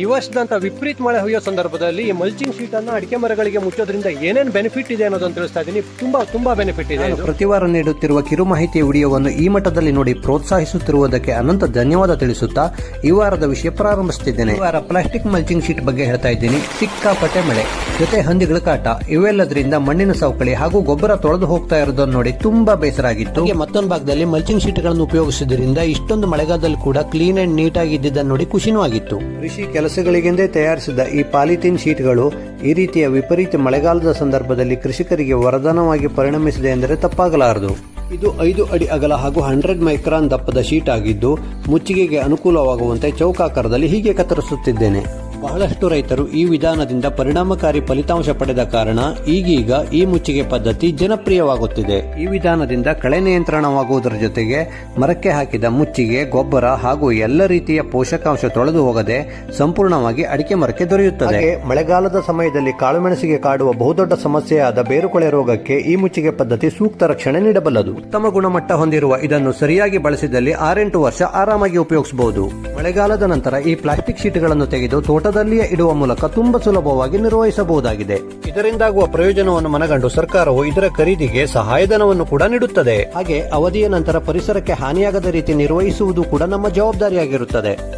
ಈ ವರ್ಷದಂತ ವಿಪರೀತ ಮಳೆ ಹೊಯ್ಯೋ ಸಂದರ್ಭದಲ್ಲಿ ಈ ಮಲ್ಚಿಂಗ್ ಶೀಟ್ ಅನ್ನ ಅಡಿಕೆ ಮರಗಳಿಗೆ ಮುಚ್ಚೋದ್ರಿಂದ ಏನೇನು ಬೆನಿಫಿಟ್ ಇದೆ ಅನ್ನೋದನ್ನು ತಿಳಿಸ್ತಾ ಇದ್ದೀನಿ ತುಂಬಾ ತುಂಬಾ ಬೆನಿಫಿಟ್ ಇದೆ ಪ್ರತಿವಾರ ಪ್ರತಿ ವಾರ ನೀಡುತ್ತಿರುವ ಕಿರು ಮಾಹಿತಿ ವಿಡಿಯೋವನ್ನು ಈ ಮಟ್ಟದಲ್ಲಿ ನೋಡಿ ಪ್ರೋತ್ಸಾಹಿಸುತ್ತಿರುವುದಕ್ಕೆ ಅನಂತ ಧನ್ಯವಾದ ತಿಳಿಸುತ್ತಾ ಈ ವಾರದ ವಿಷಯ ಪ್ರಾರಂಭಿಸುತ್ತಿದ್ದೇನೆ. ಈ ವಾರ ಪ್ಲಾಸ್ಟಿಕ್ ಮಲ್ಚಿಂಗ್ ಶೀಟ್ ಬಗ್ಗೆ ಹೇಳ್ತಾ ಇದ್ದೀನಿ. ಸಿಕ್ಕಾಪಟ್ಟೆ ಮಳೆ ಜೊತೆ ಹಂದಿಗಳ ಕಾಟ ಇವೆಲ್ಲದರಿಂದ ಮಣ್ಣಿನ ಸವಕಳಿ ಹಾಗೂ ಗೊಬ್ಬರ ತೊಳೆದು ಹೋಗ್ತಾ ಇರೋದನ್ನು ನೋಡಿ ತುಂಬಾ ಬೇಸರ ಆಗಿತ್ತು. ಮತ್ತೊಂದು ಭಾಗದಲ್ಲಿ ಮಲ್ಚಿಂಗ್ ಶೀಟ್ಗಳನ್ನು ಉಪಯೋಗಿಸಿದ್ರಿಂದ ಇಷ್ಟೊಂದು ಮಳೆಗಾಲದಲ್ಲಿ ಕೂಡ ಕ್ಲೀನ್ ಅಂಡ್ ನೀಟ್ ಆಗಿದ್ದನ್ನು ನೋಡಿ ಖುಷಿನೂ ಆಗಿತ್ತು. ಕೃಷಿ ಕೆಲಸಗಳಿಗೆಂದೇ ತಯಾರಿಸಿದ ಈ ಪಾಲಿಥೀನ್ ಶೀಟ್ಗಳು ಈ ರೀತಿಯ ವಿಪರೀತ ಮಳೆಗಾಲದ ಸಂದರ್ಭದಲ್ಲಿ ಕೃಷಿಕರಿಗೆ ವರದಾನವಾಗಿ ಪರಿಣಮಿಸಿದೆ ಎಂದರೆ ತಪ್ಪಾಗಲಾರದು. ಇದು ಐದು ಅಡಿ ಅಗಲ ಹಾಗೂ ಹಂಡ್ರೆಡ್ ಮೈಕ್ರಾನ್ ದಪ್ಪದ ಶೀಟ್ ಆಗಿದ್ದು, ಮುಚ್ಚಿಗೆಗೆ ಅನುಕೂಲವಾಗುವಂತೆ ಚೌಕಾಕಾರದಲ್ಲಿ ಹೀಗೆ ಕತ್ತರಿಸುತ್ತಿದ್ದೇನೆ. ಬಹಳಷ್ಟು ರೈತರು ಈ ವಿಧಾನದಿಂದ ಪರಿಣಾಮಕಾರಿ ಫಲಿತಾಂಶ ಪಡೆದ ಕಾರಣ ಈಗೀಗ ಈ ಮುಚ್ಚಿಗೆ ಪದ್ಧತಿ ಜನಪ್ರಿಯವಾಗುತ್ತಿದೆ. ಈ ವಿಧಾನದಿಂದ ಕಳೆ ನಿಯಂತ್ರಣವಾಗುವುದರ ಜೊತೆಗೆ ಮರಕ್ಕೆ ಹಾಕಿದ ಮುಚ್ಚಿಗೆ ಗೊಬ್ಬರ ಹಾಗೂ ಎಲ್ಲ ರೀತಿಯ ಪೋಷಕಾಂಶ ತೊಳೆದು ಹೋಗದೆ ಸಂಪೂರ್ಣವಾಗಿ ಅಡಿಕೆ ಮರಕ್ಕೆ ದೊರೆಯುತ್ತದೆ. ಮಳೆಗಾಲದ ಸಮಯದಲ್ಲಿ ಕಾಳುಮೆಣಸಿಗೆ ಕಾಡುವ ಬಹುದೊಡ್ಡ ಸಮಸ್ಯೆಯಾದ ಬೇರುಕೊಳೆ ರೋಗಕ್ಕೆ ಈ ಮುಚ್ಚಿಗೆ ಪದ್ಧತಿ ಸೂಕ್ತ ರಕ್ಷಣೆ ನೀಡಬಲ್ಲದು. ಉತ್ತಮ ಗುಣಮಟ್ಟ ಹೊಂದಿರುವ ಇದನ್ನು ಸರಿಯಾಗಿ ಬಳಸಿದಲ್ಲಿ ಆರೆಂಟು ವರ್ಷ ಆರಾಮಾಗಿ ಉಪಯೋಗಿಸಬಹುದು. ಮಳೆಗಾಲದ ನಂತರ ಈ ಪ್ಲಾಸ್ಟಿಕ್ ಶೀಟ್ಗಳನ್ನು ತೆಗೆದು ತೋಟದಲ್ಲಿಯೇ ಇಡುವ ಮೂಲಕ ತುಂಬಾ ಸುಲಭವಾಗಿ ನಿರ್ವಹಿಸಬಹುದಾಗಿದೆ. ಇದರಿಂದಾಗುವ ಪ್ರಯೋಜನವನ್ನು ಮನಗಂಡು ಸರ್ಕಾರವು ಇದರ ಖರೀದಿಗೆ ಸಹಾಯಧನವನ್ನು ಕೂಡ ನೀಡುತ್ತದೆ. ಹಾಗೆ ಅವಧಿಯ ನಂತರ ಪರಿಸರಕ್ಕೆ ಹಾನಿಯಾಗದ ರೀತಿ ನಿರ್ವಹಿಸುವುದು ಕೂಡ ನಮ್ಮ ಜವಾಬ್ದಾರಿಯಾಗಿರುತ್ತದೆ.